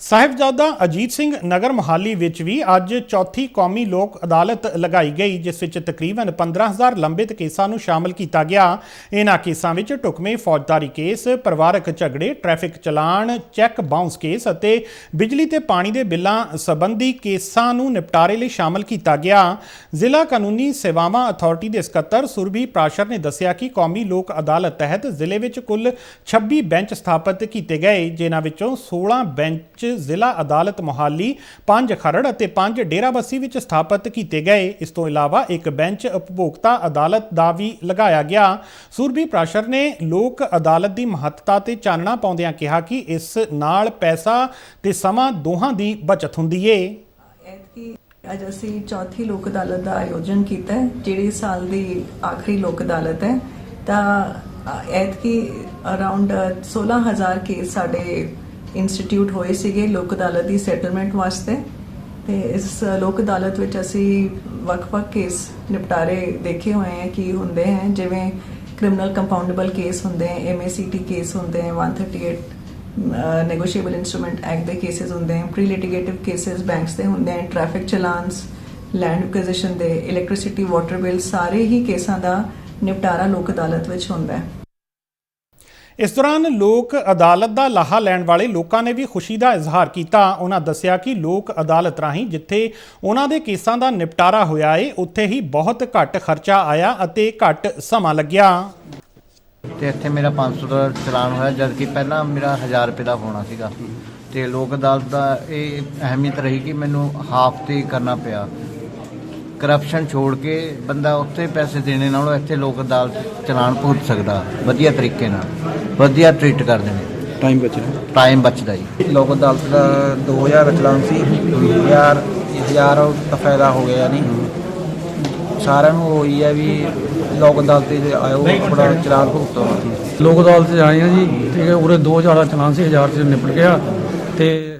ਸਾਹਿਬਜ਼ਾਦਾ ਅਜੀਤ ਸਿੰਘ ਨਗਰ ਮੁਹਾਲੀ ਵਿੱਚ ਵੀ ਅੱਜ ਚੌਥੀ ਕੌਮੀ ਲੋਕ ਅਦਾਲਤ ਲਗਾਈ ਗਈ, ਜਿਸ ਵਿੱਚ ਤਕਰੀਬਨ 15000 ਲੰਬਿਤ ਕੇਸਾਂ ਨੂੰ ਸ਼ਾਮਲ ਕੀਤਾ ਗਿਆ। ਇਹਨਾਂ ਕੇਸਾਂ ਵਿੱਚ ਢੁਕਵੇਂ ਫੌਜਦਾਰੀ ਕੇਸ, ਪਰਿਵਾਰਕ ਝਗੜੇ, traffic challan, check bounce case ਅਤੇ ਬਿਜਲੀ ਤੇ ਪਾਣੀ ਦੇ ਬਿੱਲਾਂ ਸੰਬੰਧੀ ਕੇਸਾਂ ਨੂੰ ਨਿਪਟਾਰੇ ਲਈ ਸ਼ਾਮਲ ਕੀਤਾ ਗਿਆ। ਜ਼ਿਲ੍ਹਾ ਕਾਨੂੰਨੀ ਸੇਵਾਵਾਂ ਅਥਾਰਟੀ ਦੇ ਸਕੱਤਰ ਸੁਰਬੀ ਪ੍ਰਾਸ਼ਰ ਨੇ ਦੱਸਿਆ ਕਿ ਕੌਮੀ ਲੋਕ ਅਦਾਲਤ ਤਹਿਤ ਜ਼ਿਲ੍ਹੇ ਵਿੱਚ ਕੁੱਲ 26 ਬੈਂਚ ਸਥਾਪਿਤ ਕੀਤੇ ਗਏ, ਜਿਨ੍ਹਾਂ ਵਿੱਚੋਂ 16 ਬੈਂਚ ਜ਼ਿਲ੍ਹਾ ਅਦਾਲਤ ਮੁਹਾਲੀ 5 ਖਰੜ ਅਤੇ 5 ਡੇਰਾਬੱਸੀ ਵਿੱਚ ਸਥਾਪਿਤ ਕੀਤੇ ਗਏ। ਇਸ ਤੋਂ ਇਲਾਵਾ ਇੱਕ ਬੈਂਚ ਉਪਭੋਗਤਾ ਅਦਾਲਤ ਦਾ ਵੀ ਲਗਾਇਆ ਗਿਆ। ਸੁਰਭੀ ਪ੍ਰਾਸ਼ਰ ਨੇ ਲੋਕ ਅਦਾਲਤ ਦੀ ਮਹੱਤਤਾ ਤੇ ਚਾਨਣਾ ਪਾਉਂਦਿਆਂ ਕਿਹਾ ਕਿ ਇਸ ਨਾਲ ਪੈਸਾ ਤੇ ਸਮਾਂ ਦੋਹਾਂ ਦੀ ਬਚਤ ਹੁੰਦੀ ਏ। ਐਤਕੀ ਅੱਜ ਅਸੀਂ ਚੌਥੀ ਲੋਕ ਅਦਾਲਤ ਦਾ ਆਯੋਜਨ ਕੀਤਾ ਹੈ ਜਿਹੜੀ ਸਾਲ ਦੀ ਆਖਰੀ ਲੋਕ ਅਦਾਲਤ ਹੈ। ਤਾਂ ਅ, ਐਤਕੀ ਅਰਾਊਂਡ 16000 ਕੇਸ ਸਾਡੇ ਇੰਸਟੀਟਿਊਟ ਹੋਏ ਸੀਗੇ ਲੋਕ ਅਦਾਲਤ ਦੀ ਸੈਟਲਮੈਂਟ ਵਾਸਤੇ। ਤੇ ਇਸ ਲੋਕ ਅਦਾਲਤ ਵਿੱਚ ਅਸੀਂ ਵੱਖ-ਵੱਖ ਕੇਸ ਨਿਪਟਾਰੇ ਦੇਖੇ ਹੋਏ ਆ ਕੀ ਹੁੰਦੇ ਹੈ। ਜਿਵੇਂ ਕ੍ਰਿਮਨਲ ਕੰਪਾਊਂਡੇਬਲ ਕੇਸ ਹੁੰਦੇ ਹੈ ਐਮਏਸੀਟੀ ਕੇਸ ਹੁੰਦੇ ਹੈ 138 ਨੈਗੋਸ਼ੀਏਬਲ ਇਨਸਟਰੂਮੈਂਟ ਐਕਟ ਦੇ ਕੇਸਸ ਹੁੰਦੇ ਹੈ ਪ੍ਰੀ ਲਿਟੀਗੇਟਿਵ ਕੇਸਸ ਬੈਂਕਸ ਦੇ ਹੁੰਦੇ ਹੈ ਟ੍ਰੈਫਿਕ ਚਲਾਨਸ ਲੈਂਡ ਐਕਵੀਜ਼ੀਸ਼ਨ ਦੇ ਇਲੈਕਟ੍ਰਿਸਿਟੀ ਵਾਟਰ ਬਿੱਲ ਸਾਰੇ ਹੀ ਕੇਸਾਂ ਦਾ ਨਿਪਟਾਰਾ ਲੋਕ ਅਦਾਲਤ ਵਿੱਚ ਹੁੰਦਾ ਹੈ। ਇਸ ਦੌਰਾਨ ਲੋਕ ਅਦਾਲਤ ਦਾ ਲਾਹਾ ਲੈਣ ਵਾਲੇ ਲੋਕਾਂ ਨੇ ਵੀ ਖੁਸ਼ੀ ਦਾ ਇਜ਼ਹਾਰ ਕੀਤਾ। ਉਹਨਾਂ ਦੱਸਿਆ ਕਿ ਲੋਕ ਅਦਾਲਤ ਰਾਹੀਂ ਜਿੱਥੇ ਉਹਨਾਂ ਦੇ ਕੇਸਾਂ ਦਾ ਨਿਪਟਾਰਾ ਹੋਇਆ ਏ, ਉੱਥੇ ਹੀ ਬਹੁਤ ਘੱਟ ਖਰਚਾ ਆਇਆ ਅਤੇ ਘੱਟ ਸਮਾਂ ਲੱਗਿਆ। ਤੇ ਇੱਥੇ ਮੇਰਾ 500 ਦਾ ਚਲਾਨ ਹੋਇਆ, ਜਦਕਿ ਪਹਿਲਾਂ ਮੇਰਾ 1000 ਰੁਪਏ ਦਾ ਹੋਣਾ ਸੀਗਾ। ਤੇ ਲੋਕ ਅਦਾਲਤ ਦਾ ਇਹ ਅਹਿਮੀਅਤ ਰਹੀ ਕਿ ਮੈਨੂੰ ਹਾਫ ਤੇ ਕਰਨਾ ਪਿਆ। ਕਰਪਸ਼ਨ ਛੋੜ ਕੇ ਬੰਦਾ ਉੱਥੇ ਪੈਸੇ ਦੇਣੇ ਨਾਲੋਂ ਇੱਥੇ ਲੋਕ ਅਦਾਲਤ ਚਲਾਨ ਭੁਗਤ ਸਕਦਾ, ਵਧੀਆ ਤਰੀਕੇ ਨਾਲ। ਵਧੀਆ ਟ੍ਰੀਟ ਕਰਦੇ ਨੇ। ਟਾਈਮ ਬਚਣਾ। ਟਾਈਮ ਬਚਦਾ ਜੀ। ਲੋਕ ਅਦਾਲਤ ਦਾ 2000 ਦਾ ਚਲਾਨ ਸੀ। 1000 1000 ਦਾ ਫਾਇਦਾ ਹੋ ਗਿਆ ਨਹੀਂ। ਸਾਰਿਆਂ ਨੂੰ ਹੋਈ ਹੈ ਵੀ ਲੋਕ ਅਦਾਲਤ ਤੇ ਆਇਓ ਆਪਣਾ ਚਲਾਨ ਭੁਗਤੋ ਲੋਕ ਅਦਾਲਤ 'ਚ ਆਏ ਆ ਜੀ। ਠੀਕ ਹੈ ਉਰੇ 2000 ਦਾ ਚਲਾਨ ਸੀ 1000 ਚ ਨਿਪਟ ਗਿਆ। ਤੇ